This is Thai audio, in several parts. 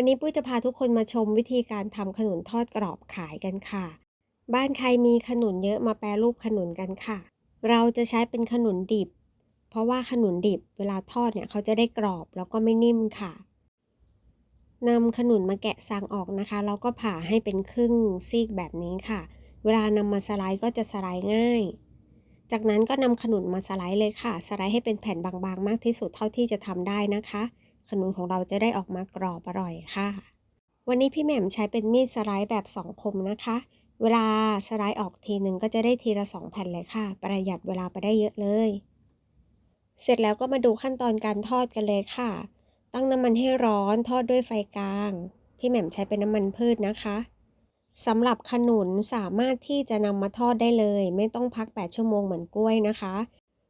วันนี้ปุ้ยจะพาทุกคนมาชมวิธีการทำขนุนทอดกรอบขายกันค่ะ บ้านใครมีขนุนเยอะมาแปรรูปขนุนกันค่ะ เราจะใช้เป็นขนุนดิบ เพราะว่าขนุนดิบเวลาทอดเนี่ยเขาจะได้กรอบแล้วก็ไม่นิ่มค่ะนำขนุนมาแกะซางออกนะคะ แล้วก็ผ่าให้เป็นครึ่งซีกแบบนี้ค่ะ เวลานำมาสไลด์ก็จะสไลด์ง่าย จากนั้นก็นำขนุนมาสไลด์เลยค่ะ สไลด์ให้เป็นแผ่นบางๆ มากที่สุดเท่าที่จะทำได้นะคะ ขนุนของเราจะได้ออกมากรอบอร่อยค่ะ วันนี้พี่แหม่มใช้เป็นมีดสไลด์แบบสองคมนะคะ เวลาสไลด์ออกทีหนึ่งก็จะได้ทีละสองแผ่นเลยค่ะ ประหยัดเวลาไปได้เยอะเลย เสร็จแล้วก็มาดูขั้นตอนการทอดกันเลยค่ะ ตั้งน้ำมันให้ร้อนทอดด้วยไฟกลาง พี่แหม่มใช้เป็นน้ำมันพืชนะคะสำหรับขนุนสามารถที่จะนำมาทอดได้เลย ไม่ต้องพัก 8 ชั่วโมงเหมือนกล้วยนะคะ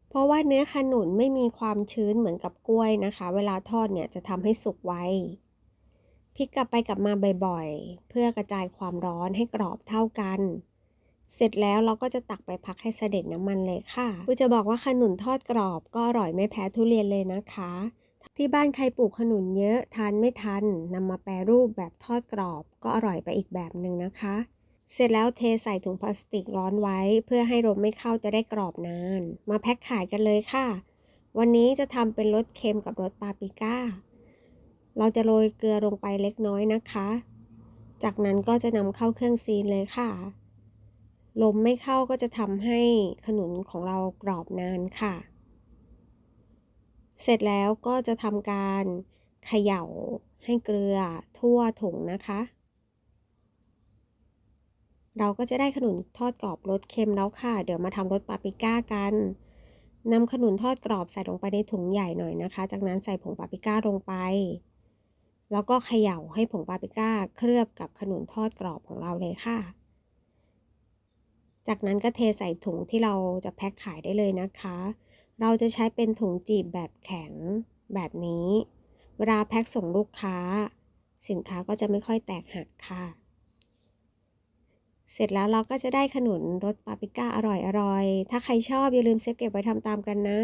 เพราะว่าเนื้อขนุนไม่มีความชื้นเหมือนกับกล้วยนะคะ เวลาทอดเนี่ยจะทำให้สุกไวพลิกกลับไปกลับมาบ่อยๆ เพื่อกระจายความร้อนให้กรอบเท่ากัน เสร็จแล้วเราก็จะตักไปพักให้เสด็จน้ำมันเลยค่ะกูจะบอกว่าขนุนทอดกรอบก็อร่อยไม่แพ้ทุเรียนเลยนะคะ ที่บ้านใครปลูกขนุนเยอะทานไม่ทันนำมาแปรรูปแบบทอดกรอบก็อร่อยไปอีกแบบหนึ่งนะคะ เสร็จแล้วเทใส่ถุงพลาสติกร้อนไว้ เพื่อให้ลมไม่เข้าจะได้กรอบนาน มาแพ็คขายกันเลยค่ะ วันนี้จะทำเป็นรสเค็มกับรสปาปริก้า เราจะโรยเกลือลงไปเล็กน้อยนะคะ จากนั้นก็จะนำเข้าเครื่องซีนเลยค่ะ ลมไม่เข้าก็จะทำให้ขนุนของเรากรอบนานค่ะ เสร็จแล้วก็จะทำการเขย่าให้เกลือทั่วถุงนะคะ เราก็จะได้ขนุนทอดกรอบรสเค็มแล้วค่ะ เดี๋ยวมาทำรสปาปริก้ากันนำขนุนทอดกรอบใส่ลงไปในถุงใหญ่หน่อยนะคะ จากนั้นใส่ผงปาปริก้าลงไป แล้วก็เขย่าให้ผงปาปริก้าเคลือบกับขนุนทอดกรอบของเราเลยค่ะ จากนั้นก็เทใส่ถุงที่เราจะแพ็คขายได้เลยนะคะ เราจะใช้เป็นถุงจีบแบบแข็งแบบนี้ เวลาแพ็คส่งลูกค้า สินค้าก็จะไม่ค่อยแตกหักค่ะ เสร็จแล้วเราก็จะได้ขนุนรสปาปริก้าอร่อยๆ ถ้าใครชอบอย่าลืมเซฟเก็บไว้ทำตามกันนะ